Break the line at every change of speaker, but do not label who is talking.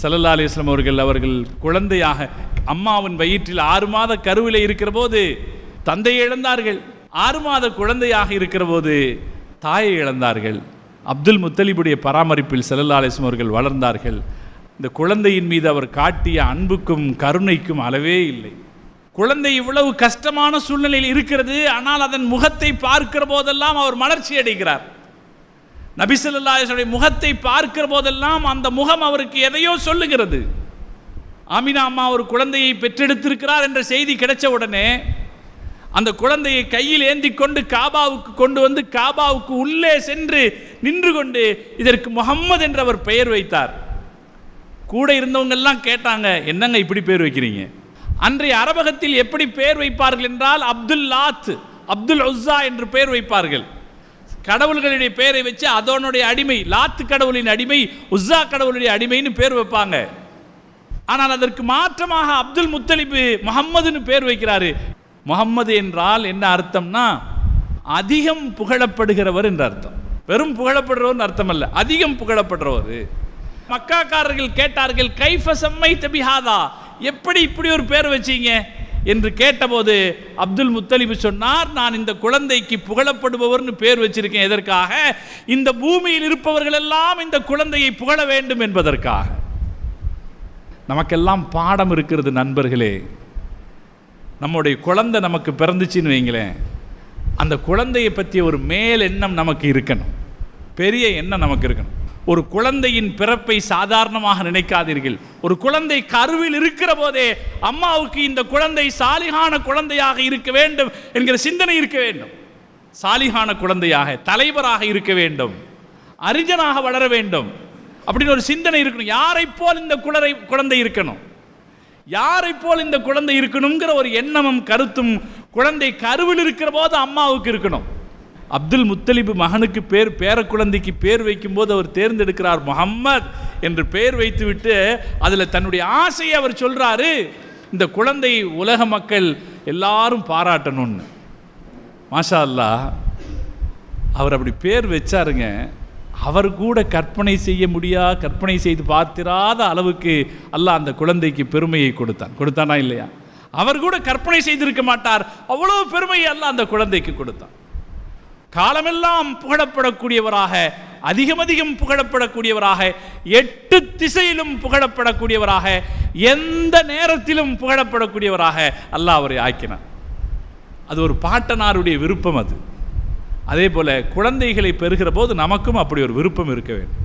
சல்லல்லா அலிஸ்லாம் அவர்கள் அவர்கள் குழந்தையாக அம்மாவின் வயிற்றில் ஆறு மாத கருவில் இருக்கிற போது தந்தையை இழந்தார்கள். ஆறு மாத குழந்தையாக இருக்கிற போது தாயை இழந்தார்கள். அப்துல் முத்தலிபுடைய பராமரிப்பில் செல்லல்லா அலிஸ்லாம் அவர்கள் வளர்ந்தார்கள். இந்த குழந்தையின் மீது அவர் காட்டிய அன்புக்கும் கருணைக்கும் அளவே இல்லை. குழந்தை இவ்வளவு கஷ்டமான சூழ்நிலையில் இருக்கிறது ஆனால் அதன் முகத்தை பார்க்கிற போதெல்லாம் அவர் மலர்ச்சி அடைகிறார். நபிசல்லாசுடைய முகத்தை பார்க்கிற போதெல்லாம் அந்த முகம் அவருக்கு எதையோ சொல்லுகிறது. ஆமினா அம்மா ஒரு குழந்தையை பெற்றெடுத்திருக்கிறார் என்ற செய்தி கிடைச்ச உடனே அந்த குழந்தையை கையில் ஏந்தி கொண்டு காபாவுக்கு கொண்டு வந்து காபாவுக்கு உள்ளே சென்று நின்று கொண்டு இதற்கு முகம்மது என்று அவர் பெயர் வைத்தார். கூட இருந்தவங்கெல்லாம் கேட்டாங்க என்னங்க இப்படி பேர் வைக்கிறீங்க? அன்றைய அரபகத்தில் எப்படி பெயர் வைப்பார்கள் என்றால் அப்துல் லாத் அப்துல் உஸ்ஸா என்று பெயர் வைப்பார்கள். கடவுள்களுடைய பெயரை வச்சு அதனுடைய அடிமை லாத்து கடவுளின் அடிமை உஸ்ஸா கடவுளுடைய அடிமைன்னு பேர் வைப்பாங்க. ஆனால் அதற்கு மாற்றமாக அப்துல் முத்தலிபு முகம்மதுன்னு பேர் வைக்கிறாரு. முகம்மது என்றால் என்ன அர்த்தம்னா அதிகம் புகழப்படுகிறவர் என்ற அர்த்தம். வெறும் புகழப்படுறவர் அர்த்தம் அல்ல அதிகம் புகழப்படுறவர். மக்காக்காரர்கள் கேட்டார்கள் கைஃப செம்மை தபிஹாதா எப்படி இப்படி ஒரு பேர் வச்சீங்க? என்று கேட்டபோது அப்துல் முத்தலிபு சொன்னார் நான் இந்த குழந்தைக்கு புகழப்படுபவர்னு பேர் வச்சிருக்கேன் எதற்காக? இந்த பூமியில் இருப்பவர்கள் எல்லாம் இந்த குழந்தையை புகழ வேண்டும் என்பதற்காக. நமக்கெல்லாம் பாடம் இருக்கிறது நண்பர்களே. நம்முடைய குழந்தை நமக்கு பிறந்துச்சின்னு வைங்களேன். அந்த குழந்தையை பற்றிய ஒரு மேல் எண்ணம் நமக்கு இருக்கணும். பெரிய எண்ணம் நமக்கு இருக்கணும். ஒரு குழந்தையின் பிறப்பை சாதாரணமாக நினைக்காதீர்கள். ஒரு குழந்தை கருவில் இருக்கிற போதே அம்மாவுக்கு இந்த குழந்தை சாலிகான குழந்தையாக இருக்க வேண்டும் என்கிற சிந்தனை இருக்க வேண்டும். சாலிகான குழந்தையாக தலைவராக இருக்க வேண்டும். அறிஞனாக வளர வேண்டும். அப்படின்னு ஒரு சிந்தனை இருக்கணும். யாரை போல் இந்த குழந்தை குழந்தை இருக்கணும்? யாரை போல் இந்த குழந்தை இருக்கணுங்கிற ஒரு எண்ணமும் கருத்தும் குழந்தை கருவில் இருக்கிற போது அம்மாவுக்கு இருக்கணும். அப்துல் முத்தலிபு மகனுக்கு பேர் பேர குழந்தைக்கு பேர் வைக்கும்போது அவர் தேர்ந்தெடுக்கிறார் முகம்மத் என்று பெயர் வைத்துவிட்டு அதில் தன்னுடைய ஆசையை அவர் சொல்கிறாரு இந்த குழந்தை உலக மக்கள் எல்லாரும் பாராட்டணும்னு. மாஷா அல்லாஹ் அவர் அப்படி பேர் வச்சாருங்க. அவர் கூட கற்பனை செய்ய முடியா கற்பனை செய்து பார்த்திராத அளவுக்கு அல்லாஹ் அந்த குழந்தைக்கு பெருமையை கொடுத்தான். கொடுத்தானா இல்லையா? அவர் கூட கற்பனை செய்திருக்க மாட்டார். அவ்வளோ பெருமையை அல்லாஹ் அந்த குழந்தைக்கு கொடுத்தான். காலமெல்லாம் புகழப்படக்கூடியவராக அதிகம் அதிகம் புகழப்படக்கூடியவராக எட்டு திசையிலும் புகழப்படக்கூடியவராக எந்த நேரத்திலும் புகழப்படக்கூடியவராக அல்லாஹ் அவரை ஆக்கினார். அது ஒரு பாட்டனாருடைய விருப்பம் அது. அதே போல் குழந்தைகளை பெறுகிற போது நமக்கும் அப்படி ஒரு விருப்பம் இருக்க வேண்டும்.